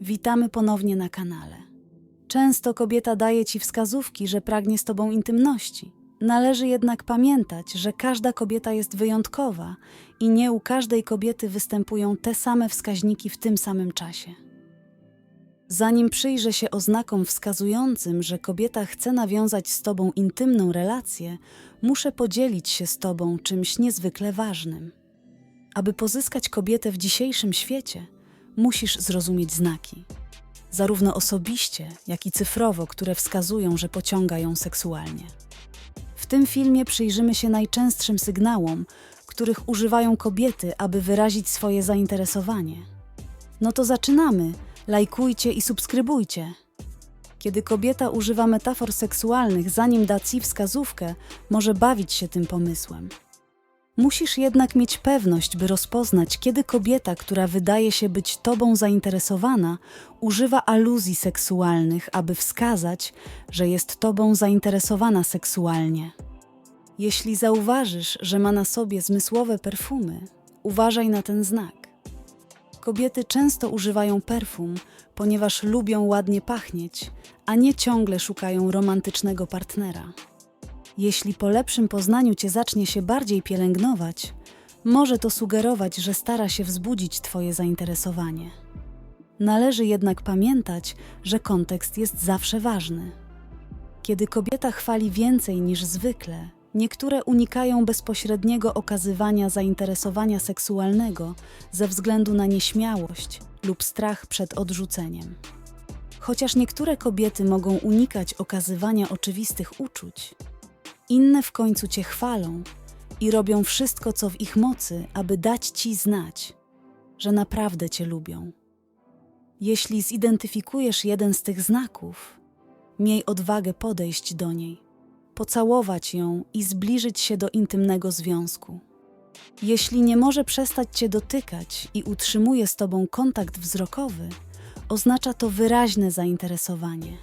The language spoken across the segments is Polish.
Witamy ponownie na kanale. Często kobieta daje ci wskazówki, że pragnie z tobą intymności. Należy jednak pamiętać, że każda kobieta jest wyjątkowa i nie u każdej kobiety występują te same wskaźniki w tym samym czasie. Zanim przyjrzę się oznakom wskazującym, że kobieta chce nawiązać z tobą intymną relację, muszę podzielić się z tobą czymś niezwykle ważnym. Aby pozyskać kobietę w dzisiejszym świecie, musisz zrozumieć znaki, zarówno osobiście, jak i cyfrowo, które wskazują, że pociąga ją seksualnie. W tym filmie przyjrzymy się najczęstszym sygnałom, których używają kobiety, aby wyrazić swoje zainteresowanie. No to zaczynamy. Lajkujcie i subskrybujcie. Kiedy kobieta używa metafor seksualnych, zanim da ci wskazówkę, może bawić się tym pomysłem. Musisz jednak mieć pewność, by rozpoznać, kiedy kobieta, która wydaje się być tobą zainteresowana, używa aluzji seksualnych, aby wskazać, że jest tobą zainteresowana seksualnie. Jeśli zauważysz, że ma na sobie zmysłowe perfumy, uważaj na ten znak. Kobiety często używają perfum, ponieważ lubią ładnie pachnieć, a nie ciągle szukają romantycznego partnera. Jeśli po lepszym poznaniu cię zacznie się bardziej pielęgnować, może to sugerować, że stara się wzbudzić twoje zainteresowanie. Należy jednak pamiętać, że kontekst jest zawsze ważny. Kiedy kobieta chwali więcej niż zwykle, niektóre unikają bezpośredniego okazywania zainteresowania seksualnego ze względu na nieśmiałość lub strach przed odrzuceniem. Chociaż niektóre kobiety mogą unikać okazywania oczywistych uczuć, inne w końcu cię chwalą i robią wszystko, co w ich mocy, aby dać ci znać, że naprawdę cię lubią. Jeśli zidentyfikujesz jeden z tych znaków, miej odwagę podejść do niej, pocałować ją i zbliżyć się do intymnego związku. Jeśli nie może przestać cię dotykać i utrzymuje z tobą kontakt wzrokowy, oznacza to wyraźne zainteresowanie.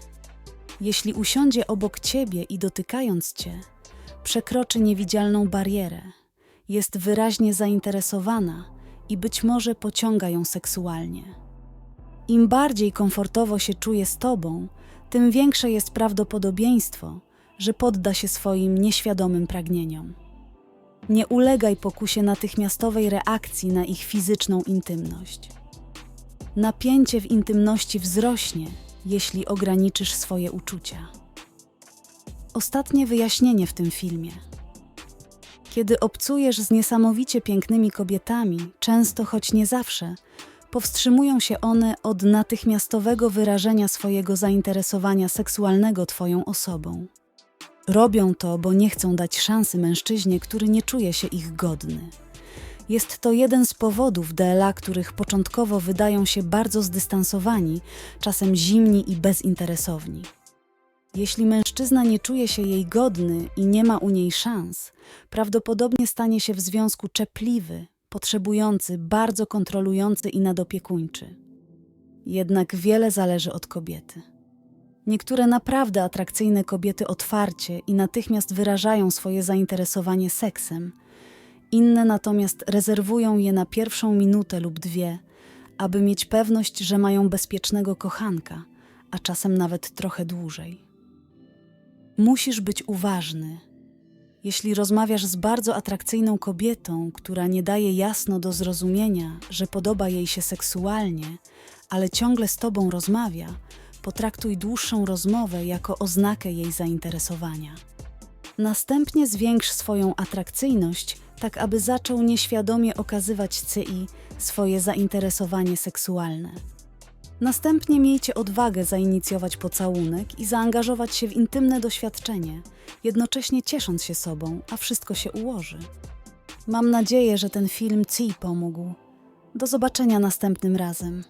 Jeśli usiądzie obok ciebie i dotykając cię, przekroczy niewidzialną barierę, jest wyraźnie zainteresowana i być może pociąga ją seksualnie. Im bardziej komfortowo się czuje z tobą, tym większe jest prawdopodobieństwo, że podda się swoim nieświadomym pragnieniom. Nie ulegaj pokusie natychmiastowej reakcji na ich fizyczną intymność. Napięcie w intymności wzrośnie, jeśli ograniczysz swoje uczucia. Ostatnie wyjaśnienie w tym filmie. Kiedy obcujesz z niesamowicie pięknymi kobietami, często choć nie zawsze, powstrzymują się one od natychmiastowego wyrażenia swojego zainteresowania seksualnego Twoją osobą. Robią to, bo nie chcą dać szansy mężczyźnie, który nie czuje się ich godny. Jest to jeden z powodów DLA, których początkowo wydają się bardzo zdystansowani, czasem zimni i bezinteresowni. Jeśli mężczyzna nie czuje się jej godny i nie ma u niej szans, prawdopodobnie stanie się w związku czepliwy, potrzebujący, bardzo kontrolujący i nadopiekuńczy. Jednak wiele zależy od kobiety. Niektóre naprawdę atrakcyjne kobiety otwarcie i natychmiast wyrażają swoje zainteresowanie seksem, inne natomiast rezerwują je na pierwszą minutę lub dwie, aby mieć pewność, że mają bezpiecznego kochanka, a czasem nawet trochę dłużej. Musisz być uważny. Jeśli rozmawiasz z bardzo atrakcyjną kobietą, która nie daje jasno do zrozumienia, że podoba jej się seksualnie, ale ciągle z tobą rozmawia, potraktuj dłuższą rozmowę jako oznakę jej zainteresowania. Następnie zwiększ swoją atrakcyjność, tak aby zaczął nieświadomie okazywać CI swoje zainteresowanie seksualne. Następnie miejcie odwagę zainicjować pocałunek i zaangażować się w intymne doświadczenie, jednocześnie ciesząc się sobą, a wszystko się ułoży. Mam nadzieję, że ten film Ci pomógł. Do zobaczenia następnym razem.